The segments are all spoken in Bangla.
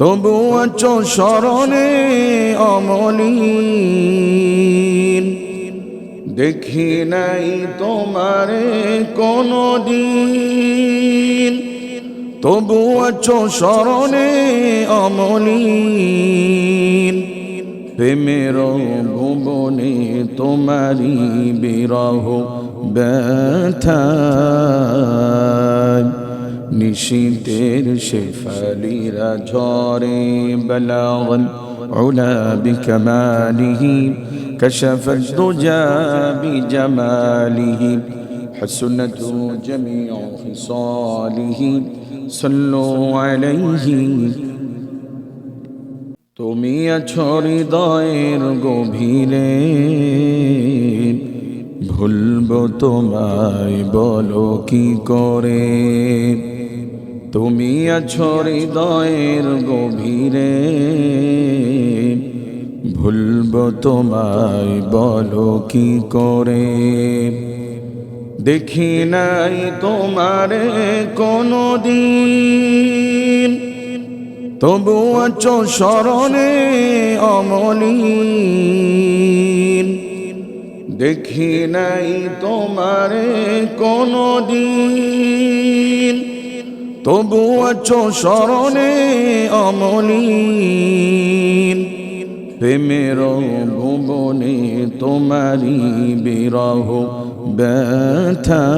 তবু আছো স্মরণে অমলিন। দেখি নাই তোমারে কোনো দিন তবু আছো স্মরণে অমলিন। প্রেমের ভুবনে তোমারি বিরহ ব্যথায়। নিশীতের শেফালিরা ঝরে বলাগন علا بكماله كشف الدجى بجماله حسنت جميع خصاله صلوا عليه তুমি আছো হৃদয়ের গভীরে ভুলবো তোমায় বলো কি করে তুমি আছো হৃদয়ের গভীরে। ভুলব তোমায় বলো কি করে? দেখি নাই তোমারে কোনো দিন তবু আছো স্মরণে অমলিন। দেখি নাই তোমারে কোনো দিন তবু আছো স্মরণে অমলিন প্রেমের ভুবনে তোমারি বিরহ ব্যথায়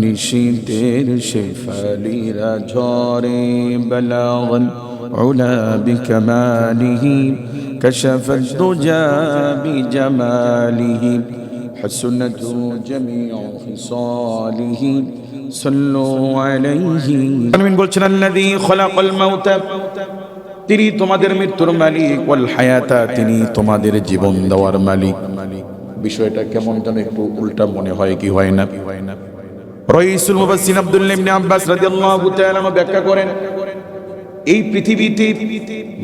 নিশীতের শেফালিরা ঝরে বলাগন علا بكماله كشف الدجى بجماله حسنت جميع خصاله তিনি তোমাদের মৃত্যুর মালিক হায়াতা, তিনি তোমাদের জীবন দেওয়ার মালিক। বিষয়টা কেমন যেন একটু উল্টা মনে হয়, কি হয় না? আব্বাস তাআলা ব্যাখ্যা করেন, এই পৃথিবীতে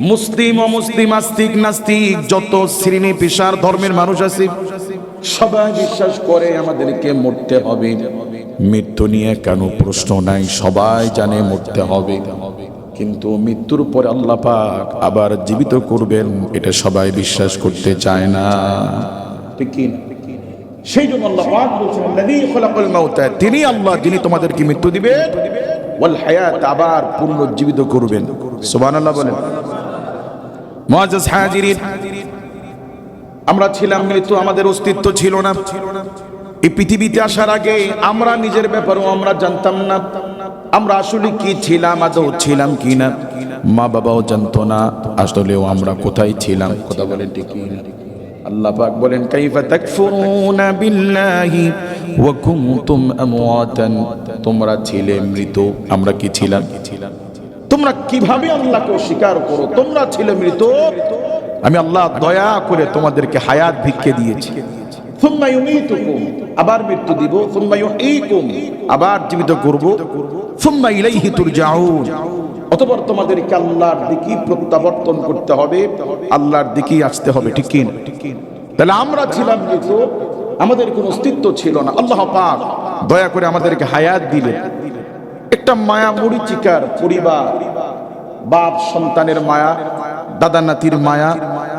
মুসলিম, অমুসলিম, আস্তিক, নাস্তিক, যত শ্রেণি, পেশার ধর্মের মানুষ আছে, সবাই বিশ্বাস করে আমাদেরকে মরতে হবে। মৃত্যু নিয়ে কেন প্রশ্ন নাই? সবাই জানে মরতে হবে। কিন্তু মৃত্যুর পর আল্লাহ পাক আবার জীবিত করবেন, এটা সবাই বিশ্বাস করতে চায় না। না? সেই জন্য আল্লাহ পাক বলছেন খলাকাল মাউতা তিনি আল্লাহ, যিনি তোমাদেরকে মৃত্যু দিবেন, ওয়াল হায়াত আবার পুনরুজ্জীবিত করবেন। সুবহানাল্লাহ বলেন। মুআজ্জাজ হাজিরিন, আমরা ছিলাম, মৃত্যু আমাদের অস্তিত্ব ছিল না। এই পৃথিবীতে আসার আগে আমরা নিজের ব্যাপারেও আমরা জানতাম না। আমরা আসলে কি ছিলাম, আদৌ ছিলাম কি না? মা বাবাও জানতো না, আসলেও আমরা কোথায় ছিলাম? কথা বলেন ঠিক আল্লাহ পাক বলেন, কাইফা তাকফুরুনা বিল্লাহি ওয়া কুনতুম আমওয়াতান? তোমরা ছিলে মৃত, আমরা কি ছিলাম? তোমরা কীভাবে আল্লাহকে অস্বীকার করো? তোমরা ছিলে মৃত। আমি আল্লাহ দয়া করে তোমাদেরকে হায়াত ভিক্ষে দিয়েছি। আবার মৃত্যু দিব। আবার জীবিত করব। তোমাদেরকে আল্লাহর দিকেই প্রত্যাবর্তন করতে হবে। আল্লাহর দিকেই আসতে হবে, ঠিক তাহলে আমরা ছিলাম আমাদের কোনো অস্তিত্ব ছিল না। আল্লাহ পাক দয়া করে আমাদেরকে হায়াত দিলেন। একটা মায়া মরিচিকার পরিবার, বাপ সন্তানের মায়া দাদা নাতির মায়া,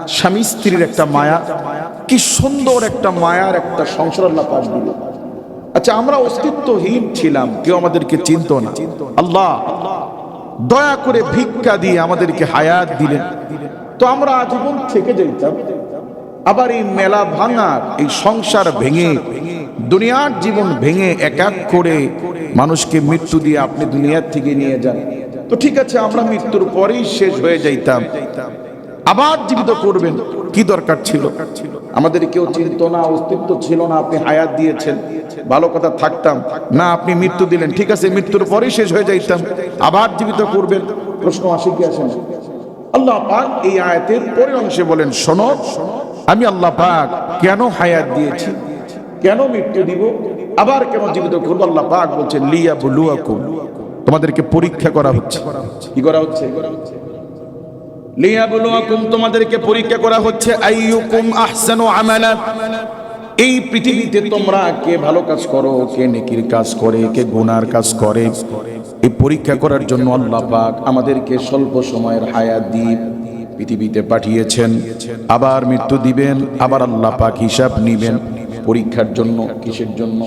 স্বামী স্ত্রীর একটা মায়া কি সুন্দর একটা মায়ার একটা সংসার পাক দিল। আচ্ছা আমরা অস্তিত্বহীন ছিলাম, কেউ আমাদেরকে চিনতো না। আল্লাহ দয়া করে ভিক্ষা দিয়ে আমাদেরকে হায়াত দিলেন। তো আমরা আজীবন থেকে যেতাম আবার এই মেলা ভাঙার, এই সংসার ভেঙে, দুনিয়ার জীবন ভেঙে এক এক করে মানুষকে মৃত্যু দিয়ে আপনি দুনিয়ার থেকে নিয়ে যান। তো ঠিক আছে, আমরা মৃত্যুর পরেই শেষ হয়ে যাইতাম। আবার জীবিত করবেন, কি দরকার ছিল? আমাদের কেউ চিন্ত না, অস্তিত্ব ছিল না, আপনি হায়াত দিয়েছেন, ভালো কথা থাকতাম। না, আপনি মৃত্যু দিলেন, ঠিক আছে, মৃত্যুর পরেই শেষ হয়ে যাইতাম, আবার জীবিত করবেন। প্রশ্ন আসে কি আসে আল্লাহ পাক এই আয়াতের পরের অংশে বলেন, শোনো, আমি আল্লাহ পাক কেন হায়াত দিয়েছি? কেন মৃত্যু দিব? আবার কেন জীবিত করব? আল্লাহ পাক বলছেন লিয়া বুলুয়াকুম তোমাদেরকে পরীক্ষা করা হচ্ছে। কি করা হচ্ছে? লিয়া বুলুয়াকুম তোমাদেরকে পরীক্ষা করা হচ্ছে, আইয়ুকুম আহসানু আমালা। এই পৃথিবীতে তোমরা কে ভালো কাজ করো, কে নেকির কাজ করে, কে গুনার কাজ করে, এই পরীক্ষা করার জন্য আল্লাহ পাক আমাদেরকে স্বল্প সময়ের হায়াত দিয়ে পৃথিবীতে পাঠিয়েছেন। আবার মৃত্যু দিবেন, আবার আল্লাহ পাক হিসাব নিবেন। পরীক্ষার জন্য, কিসের জন্য?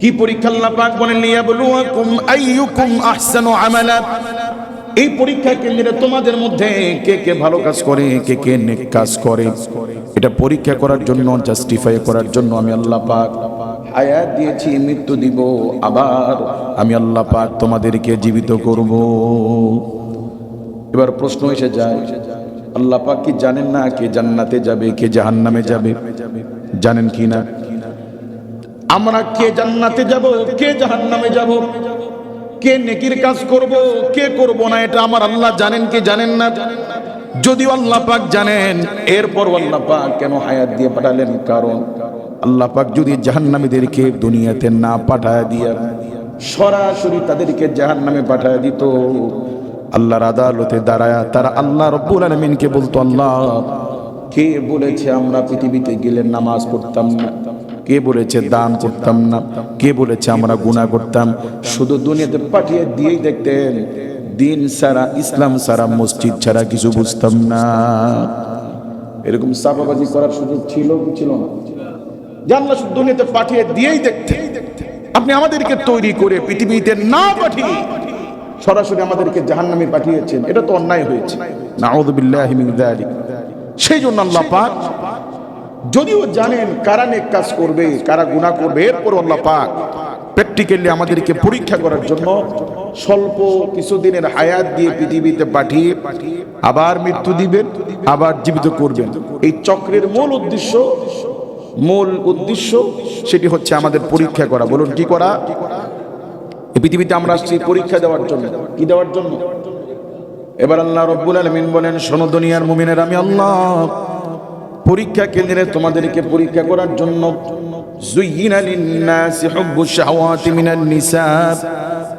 কি পরীক্ষা আল্লাহ পাক বলেন, লিয়াবলুয়াকুম আইয়ুকুম আহসানু আমালা? এই পরীক্ষা কেন্দ্রে তোমাদের মধ্যে কে কে ভালো কাজ করে, কে কে নেক কাজ করে? এটা পরীক্ষা করার জন্য জাস্টিফাই করার জন্য আমি আল্লাহ পাক আয়াত দিয়েছি, মৃত্যু দিব, আবার আমি আল্লাহ পাক তোমাদেরকে জীবিত করব। এবার প্রশ্ন এসে যায়, আল্লাহ পাক কি জানেন না কে জান্নাতে যাবে, কে জাহান্নামে যাবে? জানেন কি না? আমরা কে জান্নাতে যাব, কে জাহান্নামে যাব? কে নেকির কাজ করব, কে করব না এটা আমার আল্লাহ জানেন কি জানেন না? যদিও আল্লাহ পাক জানেন এরপর আল্লাহ পাক কেন হায়াত দিয়ে পাঠালেন? কারণ আল্লাহ পাক যদি জাহান্নামীদেরকে দুনিয়াতে না পাঠায় দিয়া, সরাসরি তাদেরকে জাহান্নামে পাঠায় দিত। আল্লাহর আদালতে দাঁড়ায় তারা আল্লাহ রব্বুল আলমিনকে বলতো, আল্লাহ, কে বলেছে আমরা পৃথিবীতে গেলে নামাজ পড়তাম না? কে বলেছে দান করতাম না? কে বলেছে আমরা গুণা করতাম? শুধু দুনিয়াতে পাঠিয়ে দিয়েই দেখতেন, দিন সারা, ইসলাম সারা, মসজিদ ছাড়া কিছু বুঝতাম না। এরকম সাফাবাজি করার সুযোগ ছিল ছিল না? জানলা শুধু দুনিয়াতে পাঠিয়ে দিয়েই দেখতেন। আপনি আমাদেরকে তৈরি করে পৃথিবীতে না পাঠিয়ে সরাসরি আমাদেরকে জাহান্নামে পাঠিয়েছেন। এটা তো অন্যায় হয়েছে। যালিক। সেই জন্য আল্লাহ পাক যদিও জানেন কারা নেক কাজ করবে, কারা গুনাহ করবে, এরপর আল্লাহ পাক প্র্যাকটিক্যালি আমাদেরকে পরীক্ষা করার জন্য স্বল্প কিছুদিনের হায়াত দিয়ে পৃথিবীতে পাঠিয়ে আবার মৃত্যু দিবেন, আবার জীবিত করবেন। এই চক্রের মূল উদ্দেশ্য মূল উদ্দেশ্য সেটি হচ্ছে আমাদের পরীক্ষা করা। বলুন, কি করা? এই পৃথিবীতে আমরা আসছি পরীক্ষা দেওয়ার জন্য। কি দেওয়ার জন্য? এবার আল্লাহ রব্বুল আলমিন বলেন, শোনো দুনিয়ার মুমিনের, আমি আল্লাহ পরীক্ষা কেন্দ্রে তোমাদেরকে পরীক্ষা করার জন্য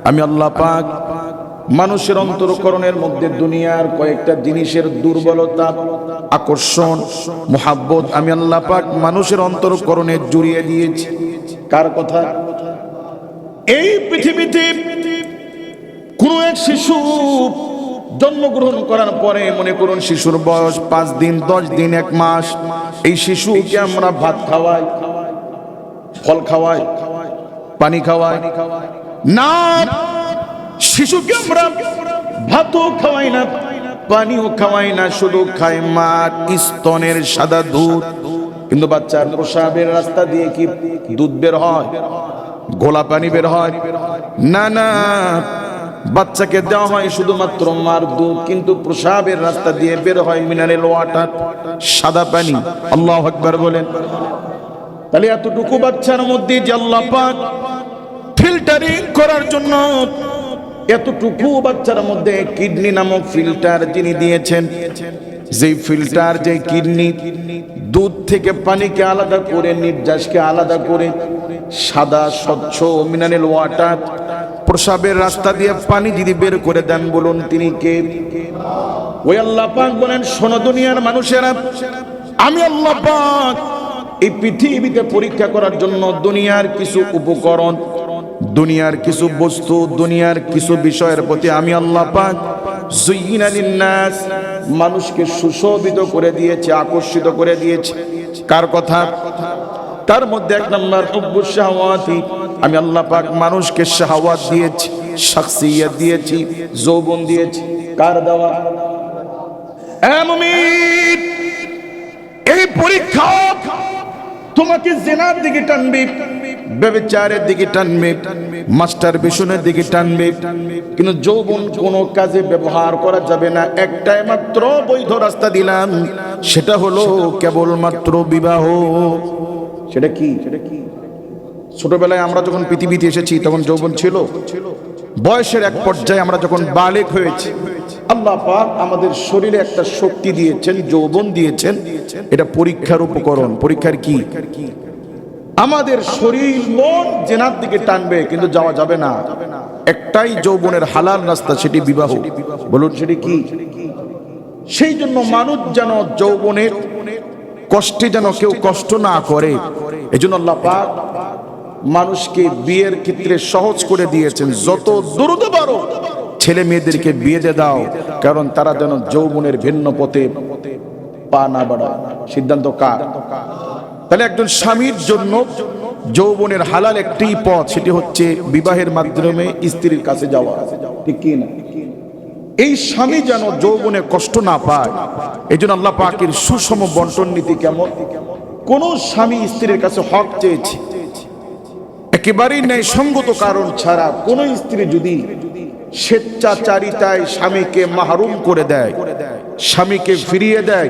আমি আল্লাহ পাক মানুষের অন্তরকরণের মধ্যে দুনিয়ার কয়েকটা জিনিসের দুর্বলতা, আকর্ষণ, মোহাব্বত আমি আল্লাহ পাক মানুষের অন্তরকরণে জুড়িয়ে দিয়েছি। কার কথা? এই পৃথিবীতে কোন এক শিশু জন্মগ্রহণ করার পরে মনে করুন শিশুর বয়স পাঁচ দিন, দশ দিন, এক মাস, এই শিশুকে আমরা ভাত খাওয়াই, ফল খাওয়াই, পানি খাওয়াই। না, শিশুকে আমরা ভাতও খাওয়াই না, পানিও খাওয়াই না, শুধু খাই মার স্তনের সাদা দুধ। কিন্তু বাচ্চার প্রসাবের রাস্তা দিয়ে কি দুধ বের হয়? গোলা পানি বের হয়? না না বাচ্চাকে দেওয়া হয় শুধুমাত্র মার দুধ, কিন্তু প্রসাবের রাস্তা দিয়ে বের হয় মিনারেল ওয়াটার, সাদা পানি। আল্লাহ আকবার বলেন। তাহলে এতটুকু বাচ্চার মধ্যে যে আল্লাহ পাক ফিল্টারিং করার জন্য এতটুকু বাচ্চার মধ্যে কিডনি নামক ফিল্টার যিনি দিয়েছেন, যেই ফিল্টার যে কিডনি, দুধ থেকে পানিকে আলাদা করে, নির্যাসকে আলাদা করে, সাদা, স্বচ্ছ মিনারেল ওয়াটার প্রসাবের রাস্তা দিয়ে পানি যদি বের করে দেন বলুন তিনি কে? ওই আল্লাহ পাক বলেন সোনা দুনিয়ার মানুষেরা, আমি আল্লাহ পাক এই পৃথিবীতে পরীক্ষা করার জন্য দুনিয়ার কিছু উপকরণ, দুনিয়ার কিছু বস্তু, দুনিয়ার কিছু বিষয়ের প্রতি আমি আল্লাহ পাক মানুষকে সুশোভিত করে দিয়েছে, আকর্ষিত করে দিয়েছে। কার কথা? তার মধ্যে এক নম্বর শাহওয়াতি আমি আল্লাহ পাক মানুষকে শাহওয়াত দিয়েছি, শাখসিয়ত দিয়েছি, যৌবন দিয়েছি, কার দেওয়া? এই পরীক্ষা তোমাকে জেনার দিকে টানবে, ব্যবচারের দিকে টানবে, মাস্টার বেসনের দিকে টানবে, কিন্তু যৌবন কোনো কাজে ব্যবহার করা যাবে না। একটাই মাত্র বৈধ রাস্তা দিলাম, সেটা হলো কেবলমাত্র বিবাহ। সেটা কি? সেটা কি? ছোটবেলায় আমরা যখন পৃথিবীতে এসেছি, তখন যৌবন ছিল। বয়সের এক পর্যায়ে আমরা যখন বালেক হয়েছি, আল্লাহ পাক আমাদের শরীরে একটা শক্তি দিয়েছেন, যৌবন দিয়েছেন। এটা পরীক্ষার উপকরণ। পরীক্ষার কি? আমাদের শরীর মন জেনার দিকে টানবে, কিন্তু যাওয়া যাবে না। একটাই যৌবনের হালাল রাস্তা, সেটি বিবাহ। বলুন, সেটি কি? সেই জন্য মানুষ যেন যৌবনের কষ্টে যেন কেউ কষ্ট না করে, এজন্য আল্লাহ পাক মানুষকে বিয়ের ক্ষেত্রে সহজ করে দিয়েছেন, যত দ্রুত পারো, ছেলে মেয়েদেরকে বিয়ে দিয়ে দাও, কারণ তারা যেন যৌবনের ভিন্ন পথে পা না বাড়ায়। সিদ্ধান্ত কার? তাহলে একজন স্বামীর জন্য যৌবনের হালাল একটি পথ, সেটি হচ্ছে বিবাহের মাধ্যমে স্ত্রীর কাছে যাওয়া। ঠিক কি না? এই স্বামী যেন যৌবনে কষ্ট না পায় এই জন্য আল্লাহ পাকের সুষম বন্টন নীতি কেমন? কোন স্বামী স্ত্রীর কাছে হক চেয়েছে একেবারেই ন্যায় সঙ্গত কারণ ছাড়া কোন স্ত্রী যদি স্বেচ্ছাচারিতায় স্বামীকে মাহরুম করে দেয়, স্বামীকে ফিরিয়ে দেয়,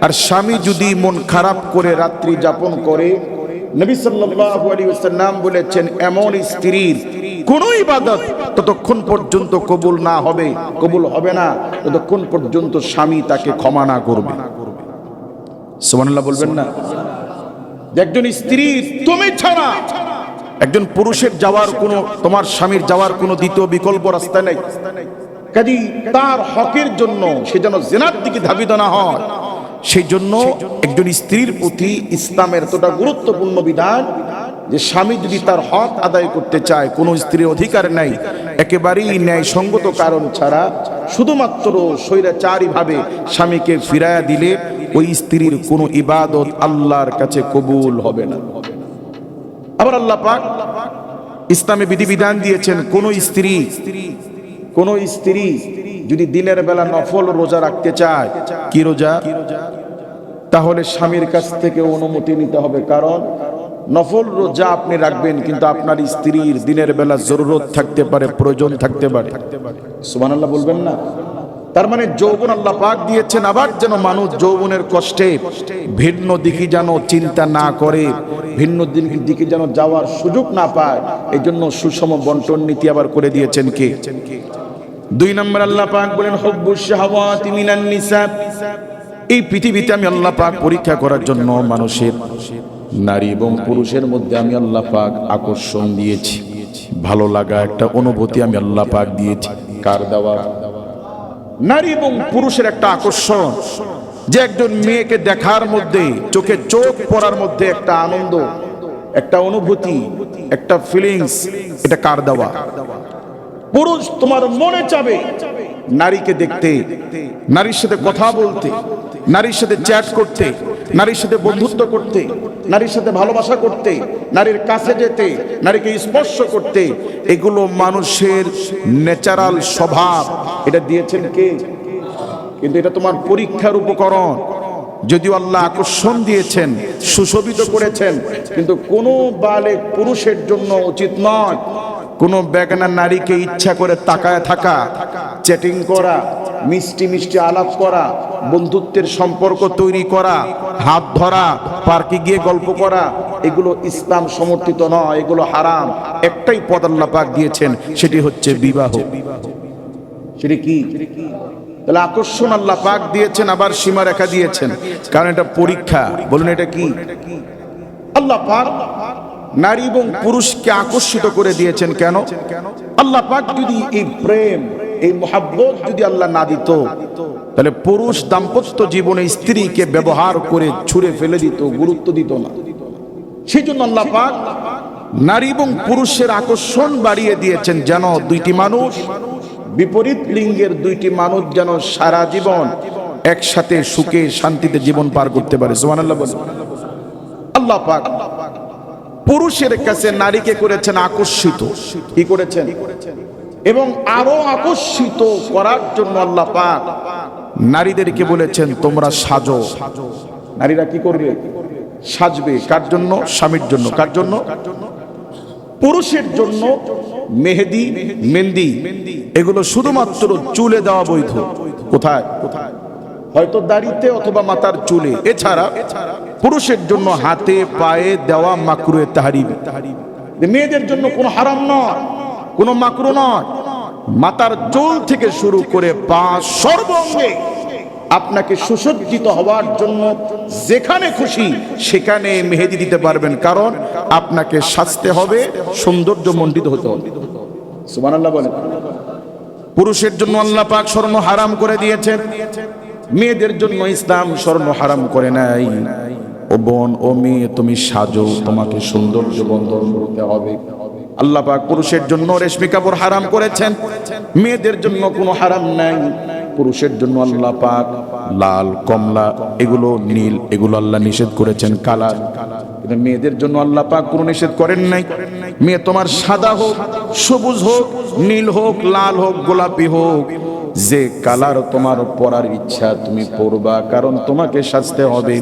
আর স্বামী যদি মন খারাপ করে রাত্রি যাপন করে, নবী স্ত্রীর একজন স্ত্রী তুমি ছাড়া একজন পুরুষের যাওয়ার কোনো, তোমার স্বামীর যাওয়ার কোনো দ্বিতীয় বিকল্প রাস্তা নেই। কাজী তার হকের জন্য সে যেন জেনার দিকে ধাবিত না হয়। সেই জন্য একজন স্ত্রীর প্রতি ইসলামের এতটা গুরুত্বপূর্ণ বিধান যে স্বামী যদি তার হক আদায় করতে চায়, কোনো স্ত্রীর অধিকার নাই। একেবারেই ন্যায় সঙ্গত কারণ ছাড়া শুধুমাত্র স্বৈরাচারী ভাবে স্বামীকে ফিরায়া দিলে ওই স্ত্রীর কোনো ইবাদত আল্লাহর কাছে কবুল হবে না। আবার আল্লাহ পাক ইসলামে বিধিবিধান দিয়েছেন, কোন স্ত্রী কোন স্ত্রী যদি দিনের বেলা নফল রোজা রাখতে চায়, কি রোজা? তাহলে স্বামীর কাছ থেকে অনুমতি নিতে হবে, কারণ নফল রোজা আপনি রাখবেন, কিন্তু আপনার স্ত্রীর দিনের বেলা জরুরত থাকতে পারে, প্রয়োজন থাকতে পারে। সুমান আল্লাহ বলবেন না? তার মানে যৌবন আল্লাহ পাক দিয়েছেন, আবার যেন মানুষ যৌবনের কষ্টে ভিন্ন দিকে যেন চিন্তা না করে, ভিন্ন দিকে যেন যাওয়ার সুযোগ না পায় এই জন্য সুষম বন্টন নীতি আবার করে দিয়েছেন কে? দুই নম্বর আল্লাহ পাক বলেন নিসা। এই পৃথিবীতে আমি আল্লাহ পাক পরীক্ষা করার জন্য মানুষের নারী এবং পুরুষের মধ্যে আমি আল্লাহ পাক আকর্ষণ দিয়েছি। ভালো লাগা একটা অনুভূতি আমি আল্লাহ পাক দিয়েছি। কার দেওয়া? নারী এবং পুরুষের একটা আকর্ষণ। যে একজন মেয়েকে দেখার মধ্যে, চোখে চোখ পড়ার মধ্যে একটা আনন্দ, একটা অনুভূতি, একটা ফিলিংস এটা কার দেওয়া? পুরুষ তোমার মনে চাবে, নারীকে দেখতে, নারীর সাথে কথা বলতে, নারীর সাথে চ্যাট করতে নারীর সাথে বন্ধুত্ব করতে, নারীর সাথে ভালোবাসা করতে, নারীর কাছে যেতে, নারীকে স্পর্শ করতে, এগুলো মানুষের ন্যাচারাল স্বভাব। এটা দিয়েছেন কে? কিন্তু এটা তোমার পরীক্ষার উপকরণ। যদিও আল্লাহ আকর্ষণ দিয়েছেন, সুশোভিত করেছেন, কিন্তু কোনো বালে পুরুষের জন্য উচিত নয়। কোনো বেগানা নারীকে ইচ্ছা করে তাকায় থাকা, চ্যাটিং করা মিষ্টি মিষ্টি আলাপ করা, বন্ধুত্বের সম্পর্ক তৈরি করা, হাত ধরা, পার্কে গিয়ে গল্প করা, এগুলো ইসলাম সমর্থিত নয়, এগুলো হারাম। একটাই পদ আল্লাহ পাক দিয়েছেন, সেটি হচ্ছে বিবাহ। সেটি কি? তাহলে আকর্ষণ আল্লাহ পাক দিয়েছেন, আবার সীমা রেখা দিয়েছেন। কারণ এটা পরীক্ষা। বলুন এটা কি? আল্লাহ পাক নারী এবং পুরুষকে আকর্ষিত করে দিয়েছেন কেন? আল্লাহ পাক যদি এই প্রেম এই মোহাব্বত যদি আল্লাহ না দিত, তাহলে পুরুষ দাম্পত্য জীবনে স্ত্রীকে ব্যবহার করে ছুঁড়ে ফেলে দিত, গুরুত্ব দিত না। সেই জন্য আল্লাহ পাক নারী এবং পুরুষের আকর্ষণ বাড়িয়ে দিয়েছেন যেন দুইটি মানুষ, বিপরীত লিঙ্গের দুইটি মানুষ যেন সারা জীবন একসাথে সুখে শান্তিতে জীবন পার করতে পারে। সুবহানাল্লাহ বলেন। আল্লাহ পাক পুরুষের কাছে নারীকে করেছেন আকর্ষিত। কি করেছেন? এবং আরও আকর্ষিত করার জন্য আল্লাহ পাক নারীদেরকে বলেছেন, তোমরা সাজো। নারীরা কি করবে? সাজবে। কার জন্য? স্বামীর জন্য। কার জন্য? পুরুষের জন্য মেহেদি, মেহেন্দি। এগুলো শুধুমাত্র চুলে দেওয়া বৈধ। কোথায়? কোথায় হয়তো দাড়িতে অথবা মাথার চুলে। এছাড়া পুরুষের জন্য হাতে, পায়ে দেওয়া মাকরুয়ে তাহারিম। মেয়েদের জন্য কোনো হারাম নয়। কোনো মাকরু নয়। মাতার চুল থেকে শুরু করে পা সর্বঙ্গে আপনাকে সুসজ্জিত হওয়ার জন্য যেখানে খুশি সেখানে মেহেদি দিতে পারবেন, কারণ আপনাকে সাজতে হবে সৌন্দর্য মণ্ডিত হতে হবে। সুবহানাল্লাহ বলেন। পুরুষের জন্য আল্লাহ পাক স্বর্ণ হারাম করে দিয়েছেন, মেয়েদের জন্য ইসলাম স্বর্ণ হারাম করে নাই। ও বোন, ও মেয়ে, তুমি সাজো, তোমাকে সৌন্দর্য বন্ধন করতে হবে। আল্লাহ পাক পুরুষের জন্য রেশমি কাপড় হারাম করেছেন। মেয়েদের জন্য কোনো হারাম নাই। পুরুষের জন্য আল্লাহ পাক লাল, কমলা, এগুলো নীল, এগুলো আল্লাহ নিষেধ করেছেন কালার। কিন্তু মেয়েদের জন্য আল্লাহ পাক কোনো নিষেধ করেন নাই। মেয়ে তোমার সাদা হোক, সবুজ হোক, নীল হোক, লাল হোক, গোলাপি হোক, যে কালার তোমার পরার ইচ্ছা তুমি পরবা, কারণ তোমাকে সাজতে হবে,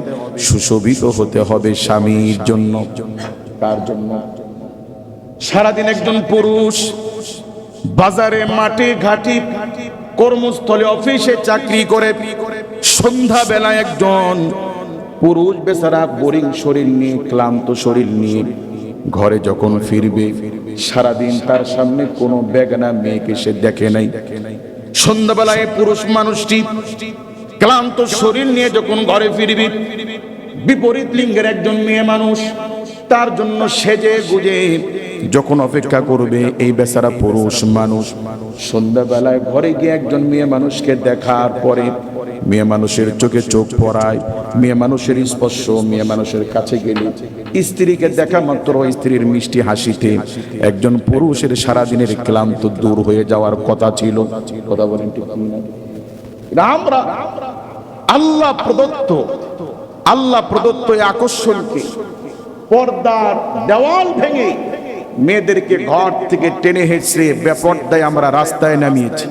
সুশোভিত হতে হবে স্বামীর জন্য। কার জন্য? সারাদিন একজন পুরুষ, বাজারে মাঠে ঘাটি কর্মস্থলে অফিসে চাকরি করে সন্ধ্যা বেলায় একজন পুরুষ বেচারা বোরিং শরীর নিয়ে, ক্লান্ত শরীর নিয়ে ঘরে যখন ফিরবে, সারাদিন তার সামনে কোনো বেগানা মেয়েকে সে দেখে নাই। সন্ধ্যাবেলায় পুরুষ মানুষটি ক্লান্ত শরীর নিয়ে যখন ঘরে ফিরবি, বিপরীত লিঙ্গের একজন মেয়ে মানুষ, তার জন্য সেজে গুজে যখন অপেক্ষা করবে এই বেচারা পুরুষ মানুষ, সন্ধ্যাবেলায় ঘরে গিয়ে একজন মেয়ে মানুষকে দেখার পরে মেয়ে মানুষের চোখে চোখ পড়ায়, মেয়ে মানুষের স্পর্শ, মেয়ে মানুষের কাছে গেলে স্ত্রীকে দেখা মাত্র স্ত্রীর মিষ্টি হাসিতে। একজন পুরুষের সারাদিনের ক্লান্ত দূর হয়ে যাওয়ার কথা ছিল। কথা বলেন আমরা। আল্লাহ প্রদত্ত আল্লাহ প্রদত্ত আকর্ষণকে পর্দার দেওয়াল ভেঙে মেয়েদেরকে ঘর থেকে টেনে হেঁচড়ে বেপর্দায় আমরা রাস্তায় নামিয়েছি।